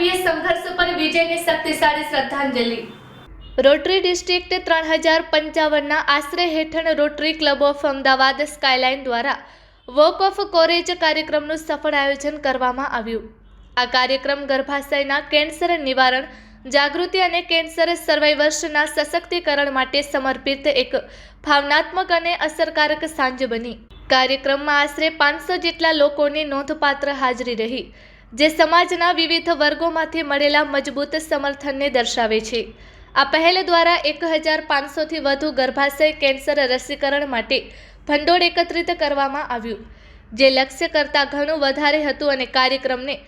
સંઘર્ષ પર વિજયની શક્તિશાળી શ્રદ્ધાંજલિ. રોટરી ડિસ્ટ્રિક્ટ ત્રણ હજાર પંચાવનના આશ્રય હેઠળ rotary club of Ahmedabad skyline દ્વારા વોક ઓફ કોરેજ કાર્યક્રમનું સફળ આયોજન કરવામાં આવ્યું. આ કાર્યક્રમ ગર્ભાશયના કેન્સર નિવારણ, જાગૃતિ અને કેન્સર સર્વાઈવર્સના સશક્તિકરણ માટે સમર્પિત એક ભાવનાત્મક અને અસરકારક સાંજ બની. કાર્યક્રમમાં આશરે પાંચસો જેટલા લોકોની નોંધપાત્ર હાજરી રહી. જે સમાજના વિવિધ વર્ગોમાંથી મળેલા મજબૂત સમર્થનને દર્શાવે છે. આ પહેલ દ્વારા એક હજાર પાંચસોથી વધુ ગર્ભાશય કેન્સર રસીકરણ માટે ભંડોળ એકત્રિત કરવામાં આવ્યું, જે લક્ષ્ય કરતાં ઘણું વધારે હતું અને કાર્યક્રમને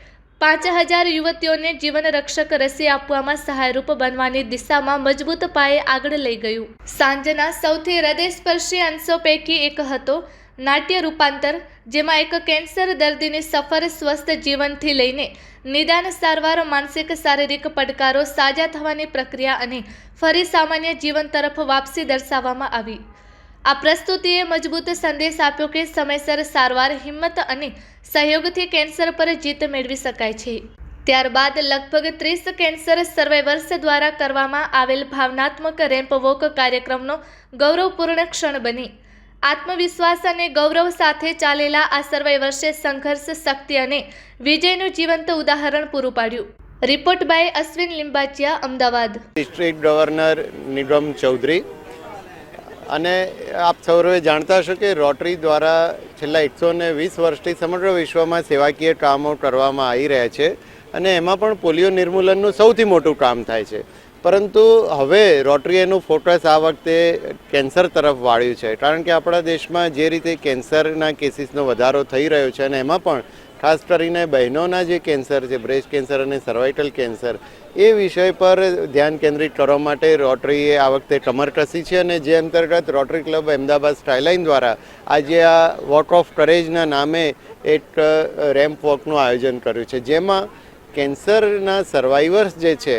પાંચ હજાર યુવતીઓને જીવન રક્ષક રસી આપવામાં સહાયરૂપ બનવાની દિશામાં મજબૂત પાયે આગળ લઈ ગયું. સાંજના સૌથી હૃદયસ્પર્શી અંશો પૈકી એક હતો. નાટ્ય રૂપાંતર જેમાં એક કેન્સર દર્દીની સફર સ્વસ્થ જીવનથી લઈને નિદાન સારવાર, માનસિક શારીરિક પડકારો સાજા થવાની પ્રક્રિયા અને ફરી સામાન્ય જીવન તરફ વાપસી દર્શાવવામાં આવી. આ પ્રસ્તુતિએ મજબૂત સંદેશ આપ્યો કે સમયસર સારવાર, હિંમત અને સહયોગથી કેન્સર પર જીત મેળવી શકાય છે. ત્યારબાદ લગભગ ત્રીસ કેન્સર સર્વેવર્સ દ્વારા કરવામાં આવેલ ભાવનાત્મક રેમ્પ વોક કાર્યક્રમનો ગૌરવપૂર્ણ ક્ષણ બની. આત્મવિશ્વાસ અને ગૌરવ સાથે ચાલેલા આ સર્વાઈવર્સે સંઘર્ષ, શક્તિ અને વિજયનું જીવંત ઉદાહરણ પૂરું પાડ્યું. Report by Ashwin Limbachiya, Ahmedabad. District governor Nigam Chaudhary. અને આપ સૌએ જાણતા હશો કે રોટરી દ્વારા છેલ્લા એકસો ને વીસ વર્ષથી સમગ્ર વિશ્વમાં સેવાકીય કામો કરવામાં આવી રહ્યા છે. અને એમાં પણ પોલિયો નિર્મૂલનનું સૌથી મોટું કામ થાય છે. પરંતુ હવે રોટરી એનું ફોકસ આ વખતે કેન્સર તરફ વાળ્યું છે. કારણ કે આપણા દેશમાં જે રીતે કેન્સરના કેસીસનો વધારો થઈ રહ્યો છે અને એમાં પણ ખાસ કરીને બહેનોના જે કેન્સર છે, બ્રેસ્ટ કેન્સર અને સર્વાઇકલ કેન્સર, એ વિષય પર ધ્યાન કેન્દ્રિત કરવા માટે રોટરીએ આ વખતે કમર કસી છે અને જે અંતર્ગત રોટરી ક્લબ અમદાવાદ સ્ટાઇલાઇન દ્વારા આજે આ વોક ઓફ કરેજના નામે એક રેમ્પ વોકનું આયોજન કર્યું છે. જેમાં કેન્સરના સર્વાઈવર્સ જે છે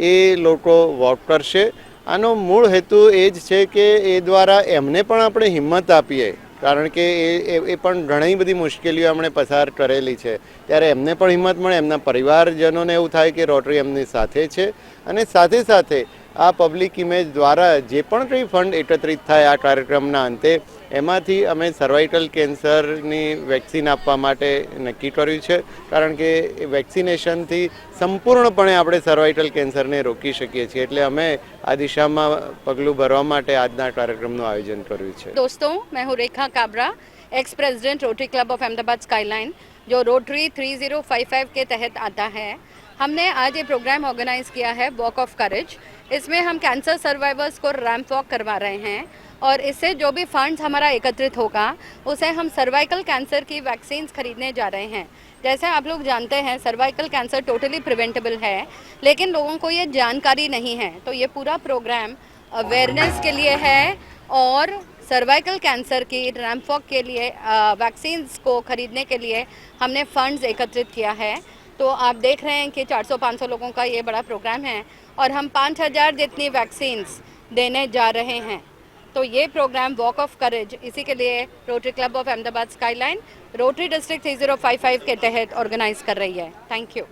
એ લોકો વોક કરશે. આનો મૂળ હેતુ એ જ છે કે એ દ્વારા એમને પણ આપણે હિંમત આપીએ. કારણ કે એ એ પણ ઘણી બધી મુશ્કેલીઓ એમણે પસાર કરેલી છે. ત્યારે એમને પણ હિંમત મળે. એમના પરિવારજનોને એવું થાય કે રોટરી એમની સાથે છે. અને સાથે સાથે આ પબ્લિક ઇમેજ દ્વારા જે પણ કંઈ ફંડ એકત્રિત થાય આ કાર્યક્રમના અંતે એમાંથી અમે સર્વાઇકલ કેન્સરની વેક્સિન આપવા માટે નક્કી કર્યું છે કારણ કે વેક્સિનેશનથી સંપૂર્ણપણે આપણે સર્વાઇકલ કેન્સરને રોકી શકીએ છીએ એટલે અમે આ દિશામાં પગલું ભરવા માટે આજના કાર્યક્રમનું આયોજન કર્યું છે दोस्तों मैं हूँ Rekha Kabra ex president Rotary Club of Ahmedabad Skyline जो रोटरी 3055 के तहत आता है हमने आज ये प्रोग्राम ऑर्गेनाइज किया है वॉक ऑफ़ करेज इसमें हम कैंसर सर्वाइवर्स को रैम्प वॉक करवा रहे हैं और इससे जो भी फंड्स हमारा एकत्रित होगा, उसे हम सर्वाइकल कैंसर की वैक्सीन्स खरीदने जा रहे हैं। जैसे आप लोग जानते हैं सर्वाइकल कैंसर टोटली प्रिवेंटेबल है, लेकिन लोगों को ये जानकारी नहीं है। तो ये पूरा प्रोग्राम अवेयरनेस के लिए है और सर्वाइकल कैंसर की रैम्पॉक के लिए वैक्सीन्स को खरीदने के लिए हमने फंड्स एकत्रित किया है। तो आप देख रहे हैं कि 400-500 लोगों का ये बड़ा प्रोग्राम है और हम 5000 जितनी वैक्सीन्स देने जा रहे हैं। तो ये प्रोग्राम वॉक ऑफ़ करेज इसी के लिए Rotary Club of Ahmedabad Skyline Rotary district 3055 के तहत ऑर्गेनाइज कर रही है। Thank you